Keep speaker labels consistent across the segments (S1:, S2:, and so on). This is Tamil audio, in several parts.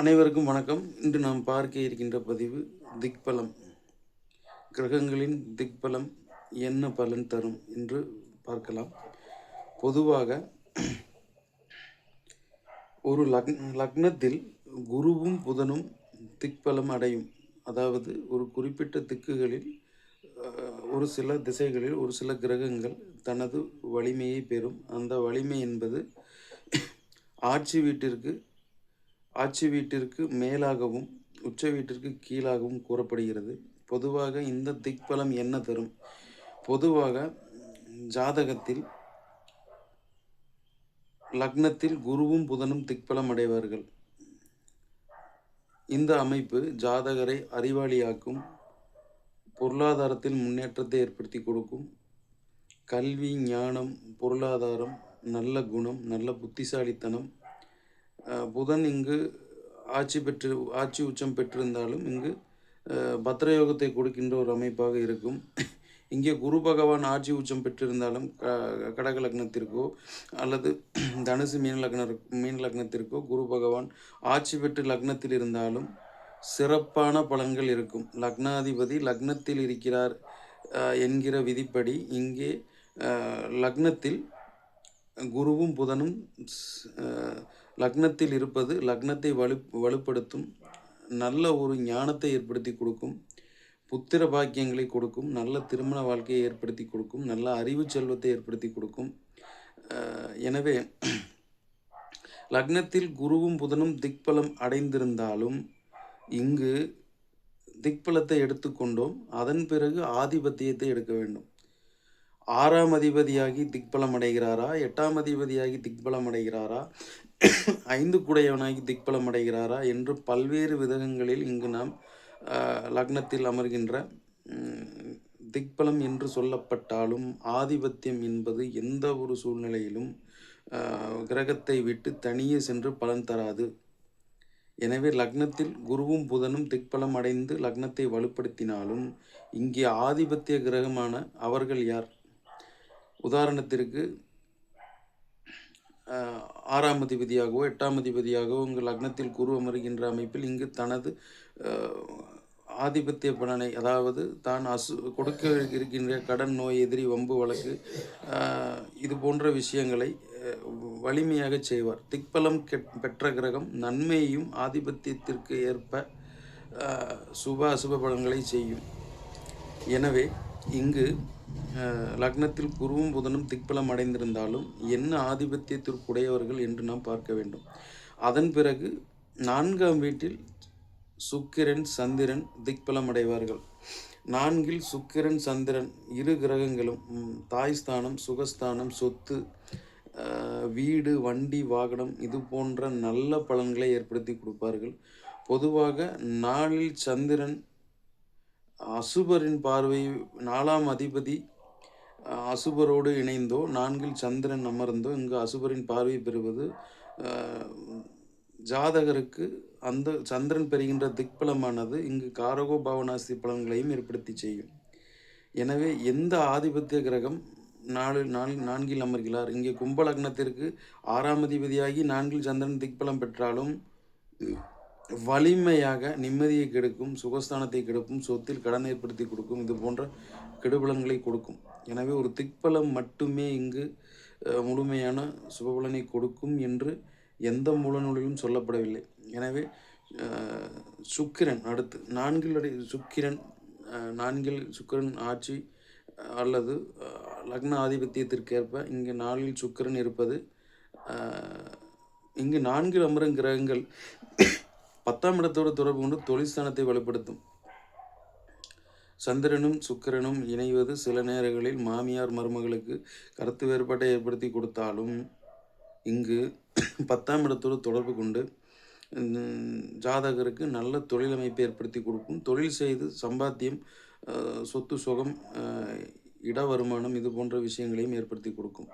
S1: அனைவருக்கும் வணக்கம். இன்று நாம் பார்க்க இருக்கின்ற பதிவு திக்பலம். கிரகங்களின் திக்பலம் என்ன பலன் தரும் என்று பார்க்கலாம். பொதுவாக ஒரு லக் லக்னத்தில் குருவும் புதனும் திக்பலம் அடையும். அதாவது ஒரு குறிப்பிட்ட திக்குகளில் ஒரு சில திசைகளில் ஒரு சில கிரகங்கள் தனது வலிமையை பெறும். அந்த வலிமை என்பது ஆட்சி வீட்டிற்கு ஆட்சி வீட்டிற்கு மேலாகவும் உச்ச வீட்டிற்கு கீழாகவும் கூறப்படுகிறது. பொதுவாக இந்த திக்பலம் என்ன தரும்? பொதுவாக ஜாதகத்தில் லக்னத்தில் குருவும் புதனும் திக்பலம் அடைவார்கள். இந்த அமைப்பு ஜாதகரை அறிவாளியாக்கும் பொருளாதாரத்தில் முன்னேற்றத்தை ஏற்படுத்தி கொடுக்கும். கல்வி ஞானம் பொருளாதாரம் நல்ல குணம் நல்ல புத்திசாலித்தனம் புதன் இங்கு ஆட்சி பெற்று ஆட்சி உச்சம் பெற்றிருந்தாலும் இங்கு பத்ரயோகத்தை கொடுக்கின்ற ஒரு அமைப்பாக இருக்கும். இங்கே குரு பகவான் ஆட்சி உச்சம் பெற்றிருந்தாலும் க- கடக லக்னத்திற்கோ அல்லது தனுசு மீன லக்ன மீன லக்னத்திற்கோ குரு பகவான் ஆட்சி பெற்று லக்னத்தில் இருந்தாலும் சிறப்பான பலன்கள் இருக்கும். லக்னாதிபதி லக்னத்தில் இருக்கிறார் என்கிற விதிப்படி இங்கே லக்னத்தில் குருவும் புதனும் லக்னத்தில் இருப்பது லக்னத்தை வலு வலுப்படுத்தும் நல்ல ஒரு ஞானத்தை ஏற்படுத்தி கொடுக்கும் புத்திர பாக்கியங்களை கொடுக்கும் நல்ல திருமண வாழ்க்கையை ஏற்படுத்தி கொடுக்கும் நல்ல அறிவு செல்வத்தை ஏற்படுத்தி கொடுக்கும். எனவே லக்னத்தில் குருவும் புதனும் திக்பலம் அடைந்திருந்தாலும் இங்கு திக்பலத்தை எடுத்துக்கொண்டோம் அதன் பிறகு ஆதிபத்தியத்தை எடுக்க வேண்டும். ஆறாம் அதிபதியாகி திக்பலம் அடைகிறாரா? எட்டாம் அதிபதியாகி திக்பலம் அடைகிறாரா? ஐந்து குடையவனாகி திக்பலம் அடைகிறாரா என்று பல்வேறு விதங்களில் இங்கு நாம் லக்னத்தில் அமர்கின்ற திக்பலம் என்று சொல்லப்பட்டாலும் ஆதிபத்தியம் என்பது எந்த ஒரு சூழ்நிலையிலும் கிரகத்தை விட்டு தனியே சென்று பலன் தராது. எனவே லக்னத்தில் குருவும் புதனும் திக்பலம் அடைந்து லக்னத்தை வலுப்படுத்தினாலும் இங்கே ஆதிபத்திய கிரகமான அவர்கள் யார்? உதாரணத்திற்கு ஆறாம் அதிபதியாகவோ எட்டாம் அதிபதியாகவோ உங்கள் லக்னத்தில் குரு அமர்கின்ற அமைப்பில் இங்கு தனது ஆதிபத்திய பலனை அதாவது தான் அசு கொடுக்க இருக்கின்ற கடன் நோய் எதிரி வம்பு வழக்கு இது போன்ற விஷயங்களை வலிமையாக செய்வார். திக்பலம் கெட் பெற்ற கிரகம் நன்மையையும் ஆதிபத்தியத்திற்கு ஏற்ப சுப அசுப பலன்களை செய்யும். எனவே இங்கு லக்னத்தில் குருவும் புதனும் திக்பலம் அடைந்திருந்தாலும் என்ன ஆதிபத்தியத்திற்குடையவர்கள் என்று நாம் பார்க்க வேண்டும். அதன் பிறகு நான்காம் வீட்டில் சுக்கிரன் சந்திரன் திக்பலம் அடைவார்கள். நான்கில் சுக்கிரன் சந்திரன் இரு கிரகங்களும் தாய்ஸ்தானம் சுகஸ்தானம் சொத்து வீடு வண்டி வாகனம் இது போன்ற நல்ல பலன்களை ஏற்படுத்தி கொடுப்பார்கள். பொதுவாக நாளில் சந்திரன் அசுபரின் பார்வை நாலாம் அதிபதி அசுபரோடு இணைந்தோ நான்கில் சந்திரன் அமர்ந்தோ இங்கு அசுபரின் பார்வை பெறுவது ஜாதகருக்கு அந்த சந்திரன் பெறுகின்ற திக்பலமானது இங்கு காரகோ பவனாசி பலன்களையும் ஏற்படுத்தி செய்யும். எனவே எந்த ஆதிபத்திய கிரகம் நாலு நாள் நான்கில் அமர்கிறார்? இங்கே கும்ப லக்னத்திற்கு ஆறாம் அதிபதியாகி நான்கில் சந்திரன் திக்பலம் பெற்றாலும் வலிமையாக நிம்மதியை கெடுக்கும் சுகஸ்தானத்தை கெடுக்கும் சொத்தில் கடன் ஏற்படுத்தி கொடுக்கும் இது போன்ற கெடுபலன்களை கொடுக்கும். எனவே ஒரு திக்பலம் மட்டுமே இங்கு முழுமையான சுபபலனை கொடுக்கும் என்று எந்த மூலநூலிலும் சொல்லப்படவில்லை. எனவே சுக்கிரன் அடுத்து நான்கில் அடி சுக்கிரன் நான்கில் சுக்கிரன் ஆட்சி அல்லது லக்ன ஆதிபத்தியத்திற்கேற்ப இங்கு நாளில் சுக்கிரன் இருப்பது இங்கு நான்கில் அமரும் கிரகங்கள் பத்தாம் இடத்தோடு தொடர்பு கொண்டு தொழிற்சனத்தை வலுப்படுத்தும். சந்திரனும் சுக்கிரனும் இணைவது சில நேரங்களில் மாமியார் மருமகளுக்கு கருத்து வேறுபாட்டை ஏற்படுத்தி கொடுத்தாலும் இங்கு பத்தாம் இடத்தோடு தொடர்பு கொண்டு ஜாதகருக்கு நல்ல தொழில் அமைப்பை ஏற்படுத்தி கொடுக்கும். தொழில் செய்து சம்பாத்தியம் சொத்து சுகம் இட வருமானம் இது போன்ற விஷயங்களையும் ஏற்படுத்தி கொடுக்கும்.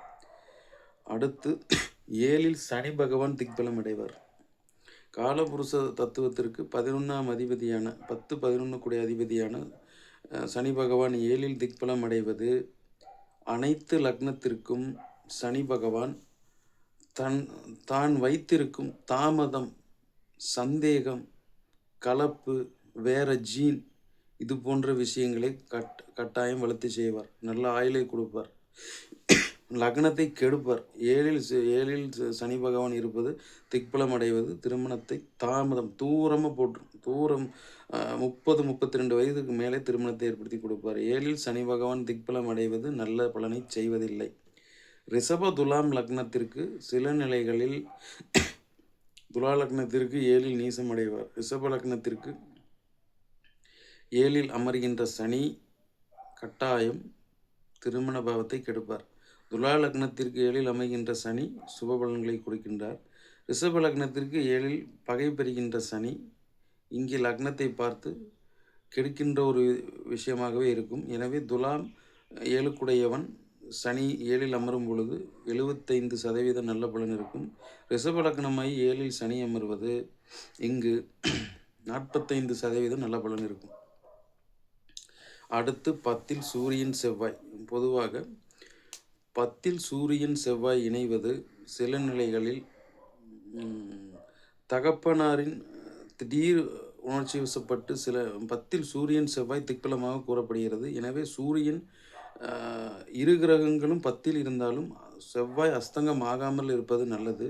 S1: அடுத்து ஏழில் சனி பகவான் திக்பலம் அடைவார். காலபுருஷ தத்துவத்திற்கு பதினொன்றாம் அதிபதியான பத்து பதினொன்று கூடிய அதிபதியான சனி பகவான் ஏழில் திக்பலம் அடைவது அனைத்து லக்னத்திற்கும் சனி பகவான் தன் தான் வைத்திருக்கும் தாமதம் சந்தேகம் கலப்பு வேற ஜீன் இது போன்ற விஷயங்களை கட் கட்டாயம் வளர்த்து செய்வார். நல்ல ஆயிலை கொடுப்பார். லக்னத்தை கெடுப்பார். ஏழில் ஏழில் சனி பகவான் இருப்பது திக்பலம் அடைவது திருமணத்தை தாமதம் தூரமாக போட்டுரும் தூரம் முப்பது முப்பத்தி ரெண்டு வயதுக்கு மேலே திருமணத்தை ஏற்படுத்தி கொடுப்பார். ஏழில் சனி பகவான் திக்பலம் அடைவது நல்ல பலனை செய்வதில்லை. ரிஷப துலாம் லக்னத்திற்கு சில நிலைகளில் துலா லக்னத்திற்கு ஏழில் நீசம் அடைவார். ரிஷப லக்னத்திற்கு ஏழில் அமர்கின்ற சனி கட்டாயம் திருமண பாவத்தை கெடுப்பார். துலா லக்னத்திற்கு ஏழில் அமைகின்ற சனி சுப பலன்களை கொடுக்கின்றார். ரிஷப லக்னத்திற்கு ஏழில் பகை பெறுகின்ற சனி இங்கே லக்னத்தை பார்த்து கெடுக்கின்ற ஒரு விஷயமாகவே இருக்கும். எனவே துலாம் ஏழுக்குடையவன் சனி ஏழில் அமரும் பொழுது எழுபத்தைந்து சதவீதம் நல்ல பலன் இருக்கும். ரிஷப லக்னமாய் ஏழில் சனி அமர்வது இங்கு நாற்பத்தைந்து சதவீதம் நல்ல பலன் இருக்கும். அடுத்து பத்தில் சூரியன் செவ்வாய். பொதுவாக பத்தில் சூரியன் செவ்வாய் இணைவது சில நிலைகளில் தகப்பனாரின் திடீர் உணர்ச்சி வசப்பட்டு சில பத்தில் சூரியன் செவ்வாய் திக்பலமாக கூறப்படுகிறது. எனவே சூரியன் இரு கிரகங்களும் பத்தில் இருந்தாலும் செவ்வாய் அஸ்தங்கம் ஆகாமல் இருப்பது நல்லது.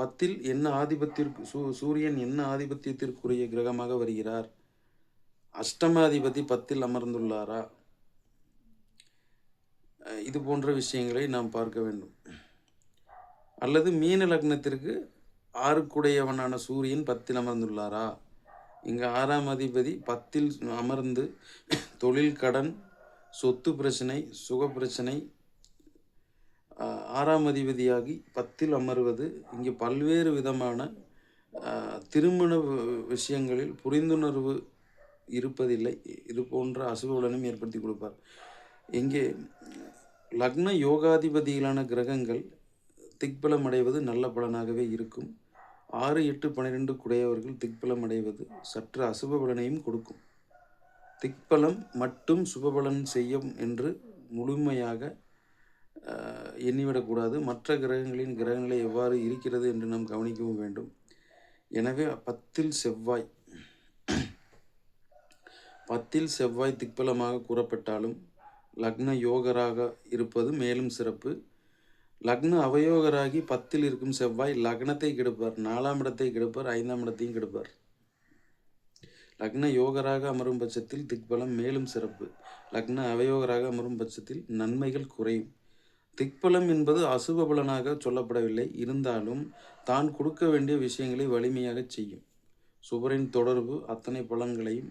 S1: பத்தில் என்ன ஆதிபத்திற்கு சூ சூரியன் என்ன ஆதிபத்தியத்திற்குரிய கிரகமாக வருகிறார்? அஷ்டமாதிபதி பத்தில் அமர்ந்துள்ளாரா? இது போன்ற விஷயங்களை நாம் பார்க்க வேண்டும். அல்லது மீன லக்னத்திற்கு ஆறுக்குடையவனான சூரியன் பத்தில் அமர்ந்துள்ளாரா? இங்கே ஆறாம் அதிபதி பத்தில் அமர்ந்து தொழில் கடன் சொத்து பிரச்சனை சுக பிரச்சனை ஆறாம் அதிபதியாகி பத்தில் அமர்வது இங்கே பல்வேறு விதமான திருமண விஷயங்களில் புரிந்துணர்வு இருப்பதில்லை. இது போன்ற அசுபலனும் ஏற்படுத்தி கொடுப்பார். இங்கே லக்ன யோகாதிபதியிலான கிரகங்கள் திக்பலம் அடைவது நல்ல பலனாகவே இருக்கும். ஆறு எட்டு பன்னிரெண்டு குடையவர்கள் திக்பலம் அடைவது சற்று அசுப பலனையும் கொடுக்கும். திக்பலம் மட்டும் சுபபலன் செய்யும் என்று முழுமையாக எண்ணிவிடக்கூடாது. மற்ற கிரகங்களின் கிரகங்களை எவ்வாறு இருக்கிறது என்று நாம் கவனிக்கவும் வேண்டும். எனவே பத்தில் செவ்வாய் பத்தில் செவ்வாய் திக்பலமாக கூறப்பட்டாலும் லக்ன யோகராக இருப்பது மேலும் சிறப்பு. லக்ன அவயோகராகி பத்தில் இருக்கும் செவ்வாய் லக்னத்தை கெடுப்பார் நாலாம் இடத்தை கெடுப்பார் ஐந்தாம் இடத்தையும் கெடுப்பார். லக்ன யோகராக அமரும் பட்சத்தில் திக்பலம் மேலும் சிறப்பு. லக்ன அவயோகராக அமரும் பட்சத்தில் நன்மைகள் குறையும். திக்பலம் என்பது அசுப பலனாக சொல்லப்படவில்லை. இருந்தாலும் தான் கொடுக்க வேண்டிய விஷயங்களை வலிமையாக செய்யும். சுபரின் தொடர்பு அத்தனை பலன்களையும்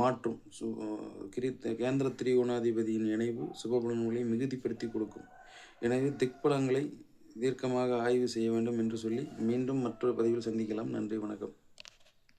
S1: மாற்றும். சு கிரித்த கேந்திர திரிகோணாதிபதியின் இணைவு சுபபலன்களை மிகுதிப்படுத்தி கொடுக்கும். எனவே திக்பலங்களை தீர்க்கமாக ஆய்வு செய்ய வேண்டும் என்று சொல்லி மீண்டும் மற்றொரு பதிவில் சந்திக்கலாம். நன்றி வணக்கம்.